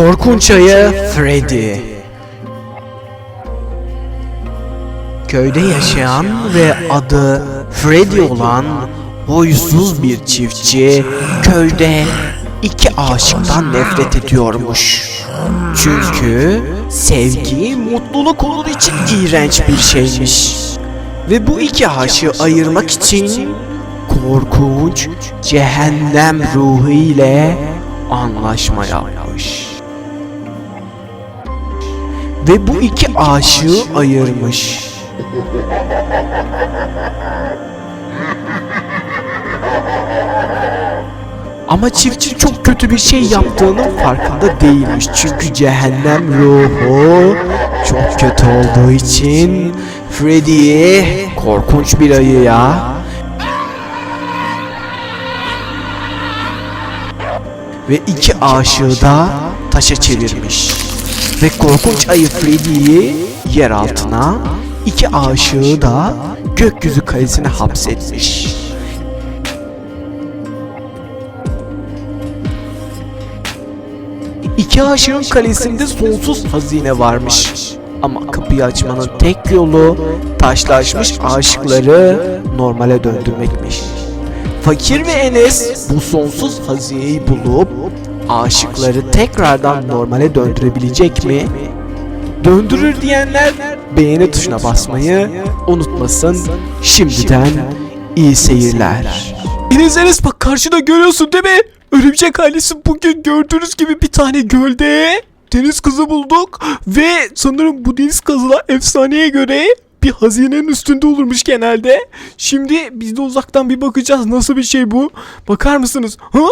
Korkunç ayı Freddy. Köyde yaşayan ve adı Freddy olan huysuz bir çiftçi köyde iki aşıktan nefret ediyormuş. Çünkü sevgi mutluluk onun için iğrenç bir şeymiş. Ve bu iki aşığı ayırmak için korkunç cehennem ruhu ile anlaşma yapmış. Ve bu iki aşığı ayırmış. Ama çiftçi çok kötü bir şey yaptığının farkında değilmiş. Çünkü cehennem ruhu çok kötü olduğu için Freddy'yi korkunç bir ayıya ve iki aşığı da taşa çevirmiş. Ve korkunç ayı Freddy'yi yer altına, iki aşığı da gökyüzü kalesine hapsetmiş. İki aşığın kalesinde sonsuz hazine varmış. Ama kapıyı açmanın tek yolu taşlaşmış aşıkları normale döndürmekmiş. Fakir ve Enes bu sonsuz hazineyi bulup aşıkları tekrardan normale döndürebilecek mi? Döndürür diyenler beğeni tuşuna basmayı unutmasın. Şimdiden iyi seyirler. Enes bak karşıda görüyorsun değil mi? Örümcek ailesi bugün gördüğünüz gibi bir tane gölde deniz kızı bulduk ve sanırım bu deniz kızı efsaneye göre bir hazinenin üstünde olurmuş genelde. Şimdi biz de uzaktan bir bakacağız nasıl bir şey bu. Bakar mısınız? Ha?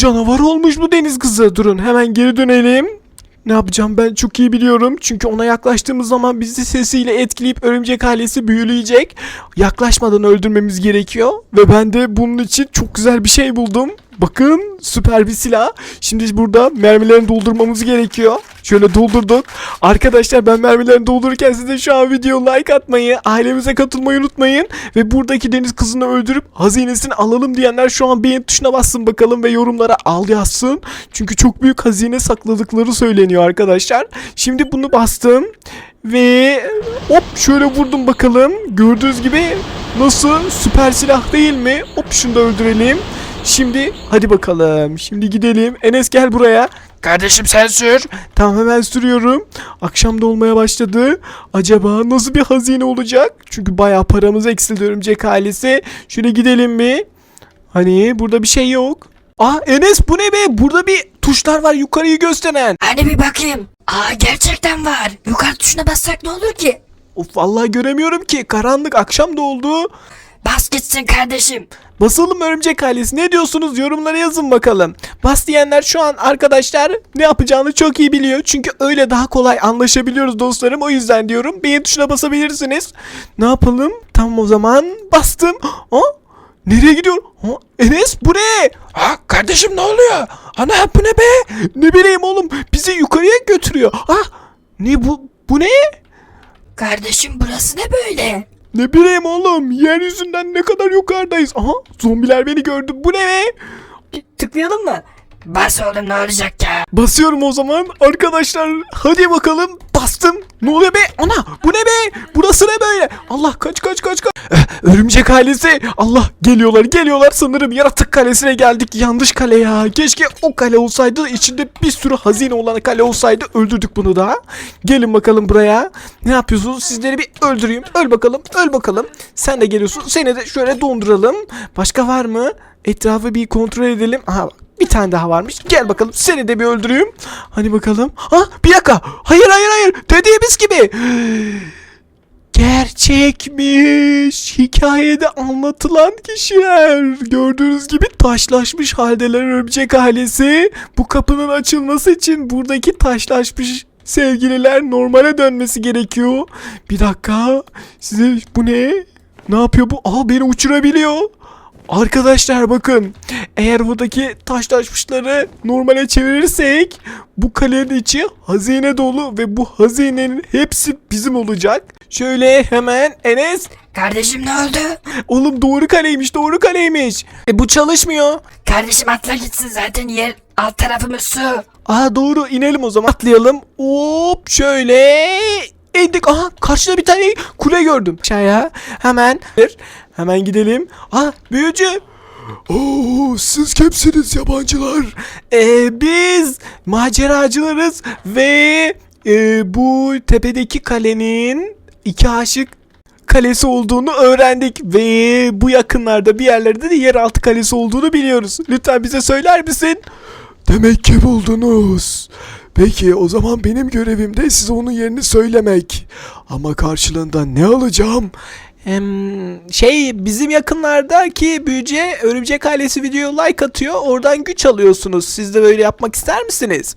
Canavar olmuş bu deniz kızı. Durun hemen geri dönelim. Ne yapacağım ben çok iyi biliyorum. Çünkü ona yaklaştığımız zaman bizi sesiyle etkileyip örümcek ailesi büyüleyecek. Yaklaşmadan öldürmemiz gerekiyor. Ve ben de bunun için çok güzel bir şey buldum. Bakın süper bir silah. Şimdi burada mermilerini doldurmamız gerekiyor. Şöyle doldurduk. Arkadaşlar ben mermilerini doldururken size şu an video like atmayı, ailemize katılmayı unutmayın. Ve buradaki deniz kızını öldürüp hazinesini alalım diyenler şu an beğen tuşuna bassın bakalım ve yorumlara al yazsın. Çünkü çok büyük hazine sakladıkları söyleniyor arkadaşlar. Şimdi bunu bastım. Ve hop şöyle vurdum bakalım. Gördüğünüz gibi nasıl süper silah değil mi? Hop şunu da öldürelim. Şimdi hadi bakalım. Şimdi gidelim. Enes gel buraya. Kardeşim sen sür. Tamam hemen sürüyorum. Akşam da olmaya başladı. Acaba nasıl bir hazine olacak? Çünkü bayağı paramız eksildi örümcek ailesi. Şöyle gidelim mi? Hani burada bir şey yok. Aa Enes bu ne be? Burada bir tuşlar var yukarıyı gösteren. Hani bir bakayım. Aa gerçekten var. Yukarı tuşuna bassak ne olur ki? Of vallahi göremiyorum ki. Karanlık akşam da oldu. Bas gitsin kardeşim. Basalım örümcek ailesi. Ne diyorsunuz? Yorumlara yazın bakalım. Bas diyenler şu an arkadaşlar ne yapacağını çok iyi biliyor. Çünkü öyle daha kolay anlaşabiliyoruz dostlarım. O yüzden diyorum. Beğen tuşuna basabilirsiniz. Ne yapalım? Tamam o zaman bastım. Ha? Nereye gidiyor? Ha? Enes bu ne? Ha kardeşim ne oluyor? Ana bu ne be? Ne bileyim oğlum bizi yukarıya götürüyor. Ha? Ne bu? Bu ne? Kardeşim burası ne böyle? Ne bileyim oğlum yeryüzünden ne kadar yukarıdayız. Aha zombiler beni gördü. Bu ne? Tıklayalım mı? Bas oğlum ne olacak ya? Basıyorum o zaman. Arkadaşlar hadi bakalım. Bastım. Ne oluyor be? Ana bu ne be? Burası ne böyle? Allah kaç kaç kaç kaç. Eh, Örümcek ailesi. Allah geliyorlar geliyorlar. Sanırım yaratık kalesine geldik. Yanlış kale ya. Keşke o kale olsaydı. içinde bir sürü hazine olan kale olsaydı. Öldürdük bunu da. Gelin bakalım buraya. Ne yapıyorsunuz? Sizleri bir öldüreyim. Öl bakalım. Öl bakalım. Sen de geliyorsun. Seni de şöyle donduralım. Başka var mı? Etrafı bir kontrol edelim. Aha. Bir tane daha varmış. Gel bakalım seni de bir öldüreyim. Hadi bakalım. Ha bir dakika. Hayır hayır hayır. Dediğimiz gibi. Gerçekmiş. Hikayede anlatılan kişiler. Gördüğünüz gibi taşlaşmış haldeler örümcek ailesi. Bu kapının açılması için buradaki taşlaşmış sevgililer normale dönmesi gerekiyor. Bir dakika. Size bu ne? Ne yapıyor bu? Aa beni uçurabiliyor. Arkadaşlar bakın eğer buradaki taşlaşmışları normale çevirirsek bu kalenin içi hazine dolu ve bu hazinenin hepsi bizim olacak. Şöyle hemen Enes Kardeşim ne oldu? oğlum doğru kaleymiş doğru kaleymiş. E bu çalışmıyor. Kardeşim atla gitsin zaten yer alt tarafımız su. Aa doğru inelim o zaman. Atlayalım. Hop şöyle indik. Aha karşıda bir tane kule gördüm. Aşağıya hemen hemen gidelim. Aa büyücü. Oo, siz kimsiniz yabancılar? Ee, biz maceracılarız ve e, bu tepedeki kalenin iki aşık kalesi olduğunu öğrendik ve bu yakınlarda bir yerlerde de yeraltı kalesi olduğunu biliyoruz. Lütfen bize söyler misin? Demek ki buldunuz. Peki o zaman benim görevim de size onun yerini söylemek. Ama karşılığında ne alacağım? şey bizim yakınlardaki büyüce örümcek ailesi videoya like atıyor. Oradan güç alıyorsunuz. Siz de böyle yapmak ister misiniz?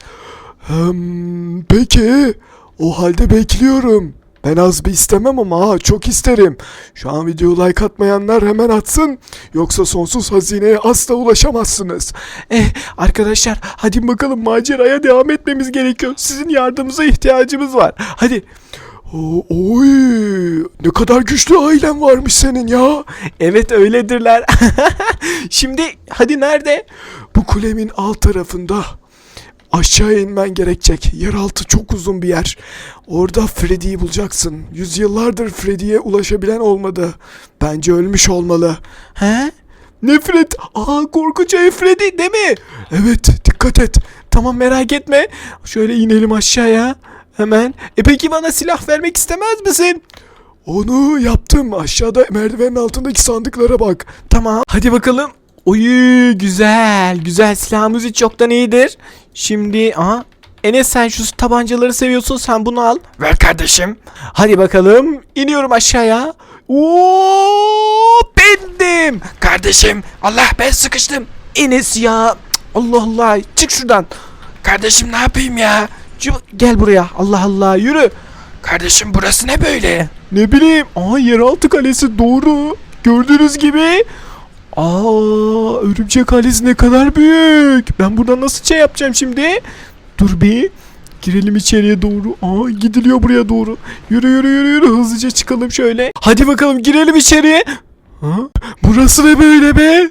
Hmm, peki. O halde bekliyorum. Ben az bir istemem ama ha, çok isterim. Şu an video like atmayanlar hemen atsın. Yoksa sonsuz hazineye asla ulaşamazsınız. Eh arkadaşlar hadi bakalım maceraya devam etmemiz gerekiyor. Sizin yardımınıza ihtiyacımız var. Hadi. Oy ne kadar güçlü ailen varmış senin ya. Evet öyledirler. Şimdi hadi nerede? Bu kulemin alt tarafında. Aşağı inmen gerekecek. Yeraltı çok uzun bir yer. Orada Freddy'yi bulacaksın. Yüzyıllardır Freddy'ye ulaşabilen olmadı. Bence ölmüş olmalı. He? Nefret. Aa korkunç ev Freddy değil mi? Evet dikkat et. Tamam merak etme. Şöyle inelim aşağıya. Hemen. E peki bana silah vermek istemez misin? Onu yaptım. Aşağıda merdivenin altındaki sandıklara bak. Tamam. Hadi bakalım. Oy güzel. Güzel silahımız hiç yoktan iyidir. Şimdi aha. Enes sen şu tabancaları seviyorsun sen bunu al. Ver kardeşim. Hadi bakalım. İniyorum aşağıya. Oo, bendim. Kardeşim Allah ben sıkıştım. Enes ya. Allah Allah. Çık şuradan. Kardeşim ne yapayım ya? Gel buraya. Allah Allah yürü. Kardeşim burası ne böyle? Ne bileyim. Aa yeraltı kalesi doğru. Gördüğünüz gibi. Aa örümcek kalesi ne kadar büyük. Ben buradan nasıl şey yapacağım şimdi? Dur bir. Girelim içeriye doğru. Aa gidiliyor buraya doğru. Yürü yürü yürü yürü hızlıca çıkalım şöyle. Hadi bakalım girelim içeriye. Ha? Burası ne böyle be?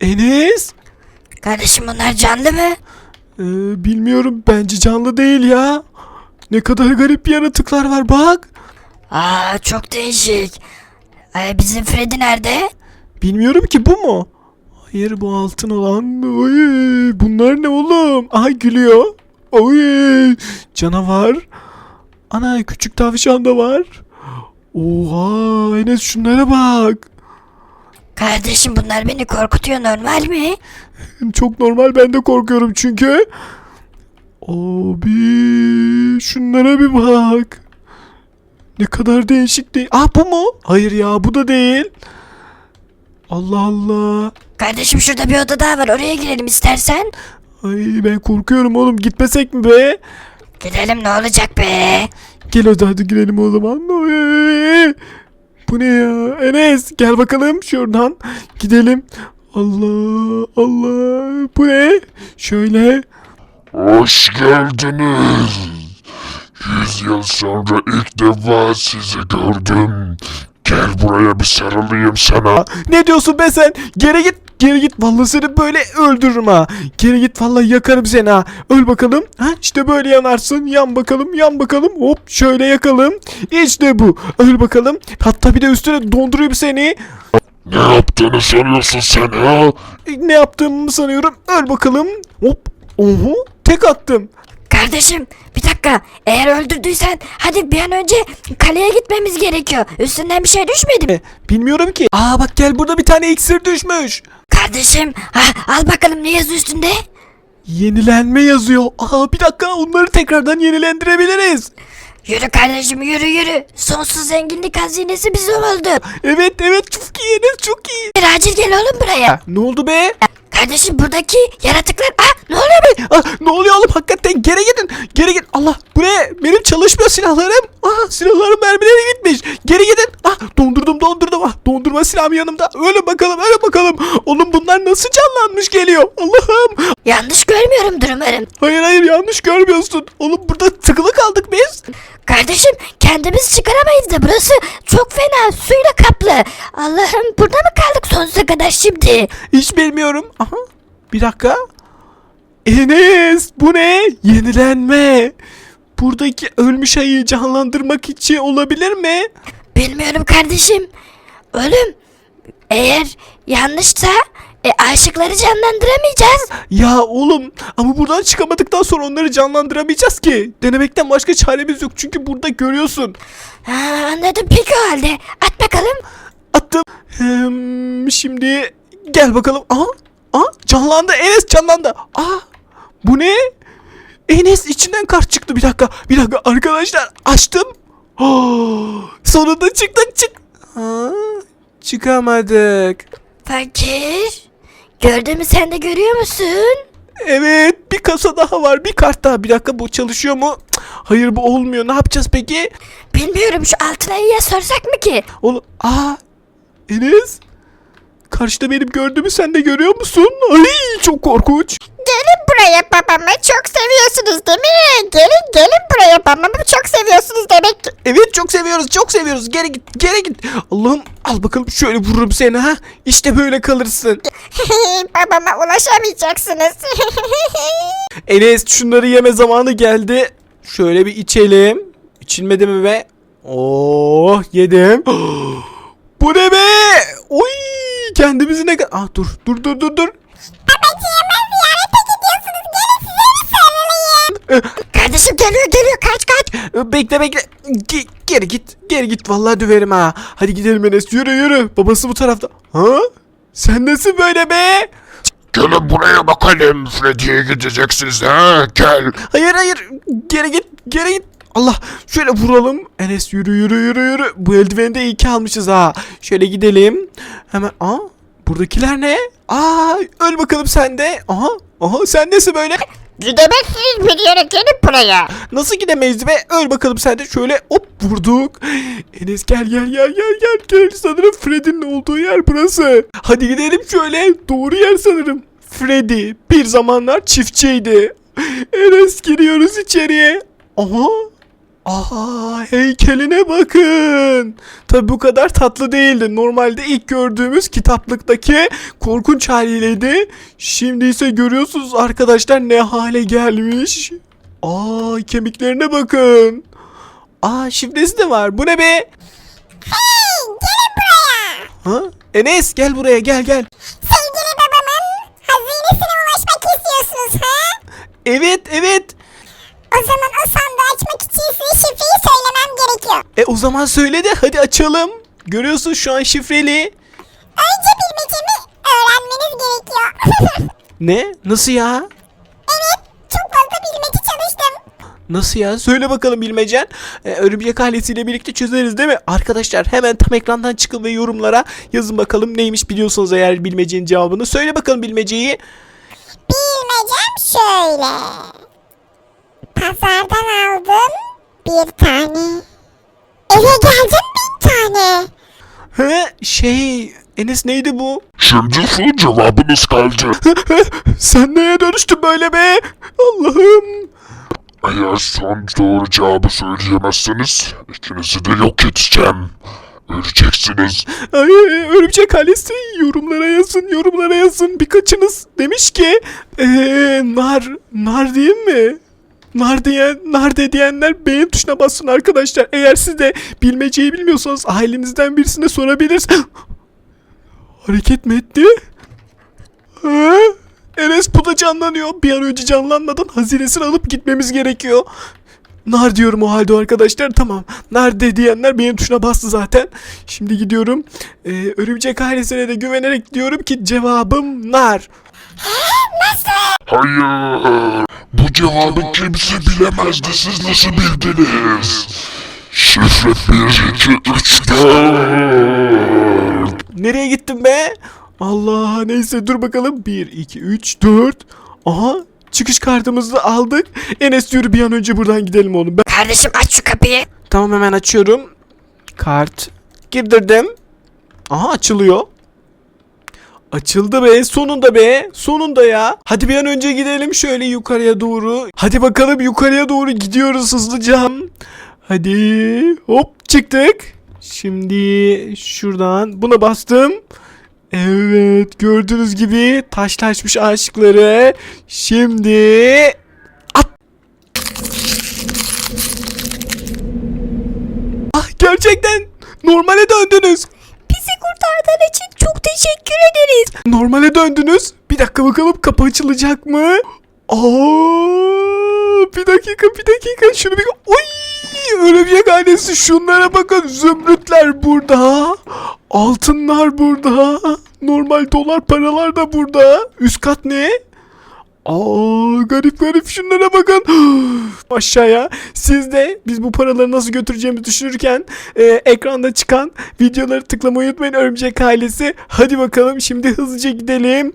Enes? Kardeşim bunlar canlı mı? Ee, bilmiyorum bence canlı değil ya. Ne kadar garip yaratıklar var bak. Aa çok değişik. Ay, bizim Freddy nerede? Bilmiyorum ki bu mu? Hayır bu altın olan. Oy, bunlar ne oğlum? Aha gülüyor. Oy, canavar. Ana küçük tavşan da var. Oha Enes şunlara bak. Kardeşim bunlar beni korkutuyor normal mi? Çok normal ben de korkuyorum çünkü. Abi şunlara bir bak. Ne kadar değişik değil. Ah bu mu? Hayır ya bu da değil. Allah Allah. Kardeşim şurada bir oda daha var oraya girelim istersen. Ay ben korkuyorum oğlum gitmesek mi be? Gidelim ne olacak be? Gel hadi hadi girelim o zaman. Ay, Bu ne ya? Enes gel bakalım şuradan. Gidelim. Allah Allah. Bu ne? Şöyle. Hoş geldiniz. Yüz yıl sonra ilk defa sizi gördüm. Gel buraya bir sarılayım sana. Ne diyorsun be sen? Geri git. Geri git. Vallahi seni böyle öldürürüm ha. Geri git vallahi yakarım seni ha. Öl bakalım. Ha işte böyle yanarsın. Yan bakalım. Yan bakalım. Hop şöyle yakalım. İşte bu. Öl bakalım. Hatta bir de üstüne dondurayım seni. Ne yaptığını sanıyorsun sen ha? E, Ne yaptığımı sanıyorum. Öl bakalım. Hop. Oho. Tek attım. Kardeşim bir dakika eğer öldürdüysen hadi bir an önce kaleye gitmemiz gerekiyor. Üstünden bir şey düşmedi mi? E, Bilmiyorum ki. Aa bak gel burada bir tane iksir düşmüş. Kardeşim ha, al bakalım ne yazıyor üstünde? Yenilenme yazıyor. Aa bir dakika onları tekrardan yenilendirebiliriz. Yürü kardeşim yürü yürü. Sonsuz zenginlik hazinesi bize oldu. Evet evet çok iyi Enes çok iyi. Bir acil gel oğlum buraya. Ne oldu be? Kardeşim buradaki yaratıklar... Ah ne oluyor be? Ah, ne oluyor oğlum hakikaten geri gidin. Geri gidin. Allah bu ne? Benim çalışmıyor silahlarım. Ah silahlarım mermileri gitmiş. Geri gidin. Ah dondurdum dondurdum. Ah dondurma silahım yanımda. Öyle bakalım öyle bakalım. Oğlum bunlar nasıl canlanmış geliyor. Allah'ım. Yanlış görmüyorumdur umarım. Hayır hayır yanlış görmüyorsun. Oğlum burada tıkılı kaldık biz. Kardeşim kendimiz çıkaramayız da burası çok fena suyla kaplı. Allah'ım burada mı kaldık sonsuza kadar şimdi? Hiç bilmiyorum. Aha bir dakika. Enes bu ne? Yenilenme. Buradaki ölmüş ayıyı canlandırmak için olabilir mi? Bilmiyorum kardeşim. Ölüm. Eğer yanlışsa e, aşıkları canlandıramayacağız. Ya oğlum ama buradan çıkamadıktan sonra onları canlandıramayacağız ki. Denemekten başka çaremiz yok çünkü burada görüyorsun. Ha, anladım peki o halde. At bakalım. Attım. Hmm, şimdi gel bakalım. Aha, aha canlandı Enes canlandı. Aa bu ne? Enes içinden kart çıktı bir dakika. Bir dakika arkadaşlar açtım. Oh, sonunda çıktık çık. Ha, çıkamadık. Fakir. Gördüğümü sen de görüyor musun? Evet bir kasa daha var bir kart daha. Bir dakika bu çalışıyor mu? Cık, Hayır bu olmuyor. Ne yapacağız peki? Bilmiyorum şu altın ayıya sorsak mı ki? Oğlum aa Enes karşıda benim gördüğümü sen de görüyor musun? Ay çok korkunç. Gelin buraya babamı çok seviyorsunuz değil mi? Gelin gelin buraya babamı çok seviyorsunuz demek ki. Evet çok seviyoruz çok seviyoruz. Geri git geri git. Allah'ım al bakalım şöyle vururum seni ha. İşte böyle kalırsın. babama ulaşamayacaksınız. Enes şunları yeme zamanı geldi. Şöyle bir içelim. İçilmedi mi be? Oh yedim. Bu ne be? Oy kendimizi ne kadar... Ah dur dur dur dur dur. Kardeşim geliyor geliyor kaç kaç. Bekle bekle. Ge- geri git. Geri git. Vallahi döverim ha. Hadi gidelim Enes. Yürü yürü. Babası bu tarafta. Ha? Sen nasıl böyle be? Gelin buraya bakalım. Freddy'ye gideceksiniz ha. Gel. Hayır hayır. Geri git. Geri git. Allah şöyle vuralım. Enes yürü yürü yürü yürü. Bu eldiveni de iyi ki almışız ha. Şöyle gidelim. Hemen. Aa buradakiler ne? Aa öl bakalım sen de. Aha. Aha sen nesin böyle? Gidemezsiniz bir yere gelin buraya. Nasıl gidemeyiz be? Öl bakalım sen de. Şöyle hop vurduk. Enes gel gel gel gel gel gel. Sanırım Freddy'nin olduğu yer burası. Hadi gidelim şöyle. Doğru yer sanırım. Freddy bir zamanlar çiftçiydi. Enes giriyoruz içeriye. Aha. Aha heykeline bakın. Tabi bu kadar tatlı değildi. Normalde ilk gördüğümüz kitaplıktaki korkunç haliydi. Şimdi ise görüyorsunuz arkadaşlar ne hale gelmiş. Aa kemiklerine bakın. Aa şifresi de var. Bu ne be? Hey gelin buraya. Ha? Enes gel buraya gel gel. Sevgili babamın hazinesine ulaşmak istiyorsunuz ha? Evet evet. E o zaman söyle de hadi açalım. Görüyorsun şu an şifreli. Önce bilmecemi öğrenmeniz gerekiyor. Ne? Nasıl ya? evet çok fazla bilmece çalıştım. Nasıl ya? Söyle bakalım bilmecen. Ee, örümcek ailesiyle birlikte çözeriz değil mi? Arkadaşlar hemen tam ekrandan çıkın ve yorumlara yazın bakalım neymiş biliyorsunuz eğer bilmecenin cevabını. Söyle bakalım bilmeceyi. Bilmecem şöyle. Pazardan aldım bir tane. Eve geldim bir tane. He şey Enes neydi bu? Şimdi son cevabınız kaldı. Sen neye dönüştün böyle be? Allah'ım. Eğer son doğru cevabı söyleyemezseniz ikinizi de yok edeceğim. Öleceksiniz. Ay, örümcek ailesi yorumlara yazın yorumlara yazın. Birkaçınız demiş ki ee, nar nar değil mi? Nar diyen, nar de diyenler beğen tuşuna bassın arkadaşlar. Eğer siz de bilmeceyi bilmiyorsanız ailenizden birisine sorabilirsiniz. Hareket mi etti? Ha? Enes bu da canlanıyor. Bir an önce canlanmadan hazinesini alıp gitmemiz gerekiyor. Nar diyorum o halde arkadaşlar. Tamam. Nar de diyenler benim tuşuna bastı zaten. Şimdi gidiyorum. Ee, örümcek ailesine de güvenerek diyorum ki cevabım nar. Hayır. Bu cevabı kimse bilemezdi. Siz nasıl bildiniz? Şifre 1, 2, 3, 4. Nereye gittim be? Allah neyse dur bakalım. 1, 2, 3, 4. Aha çıkış kartımızı aldık. Enes yürü bir an önce buradan gidelim oğlum. Ben... Kardeşim aç şu kapıyı. Tamam hemen açıyorum. Kart. Girdirdim. Aha açılıyor. Açıldı be sonunda be sonunda ya. Hadi bir an önce gidelim şöyle yukarıya doğru. Hadi bakalım yukarıya doğru gidiyoruz hızlıca. Hadi hop çıktık. Şimdi şuradan buna bastım. Evet gördüğünüz gibi taşlaşmış aşkları. Şimdi at. Ah gerçekten normale döndünüz. Bizi kurtardığın için çok teşekkür ederiz. Normale döndünüz. Bir dakika bakalım kapı açılacak mı? Aa, bir dakika bir dakika şunu bir Oy! Örümcek ailesi şunlara bakın zümrütler burada. Altınlar burada. Normal dolar paralar da burada. Üst kat ne? Aa garip garip şunlara bakın. Aşağıya siz de biz bu paraları nasıl götüreceğimizi düşünürken e, ekranda çıkan videoları tıklamayı unutmayın örümcek ailesi. Hadi bakalım şimdi hızlıca gidelim.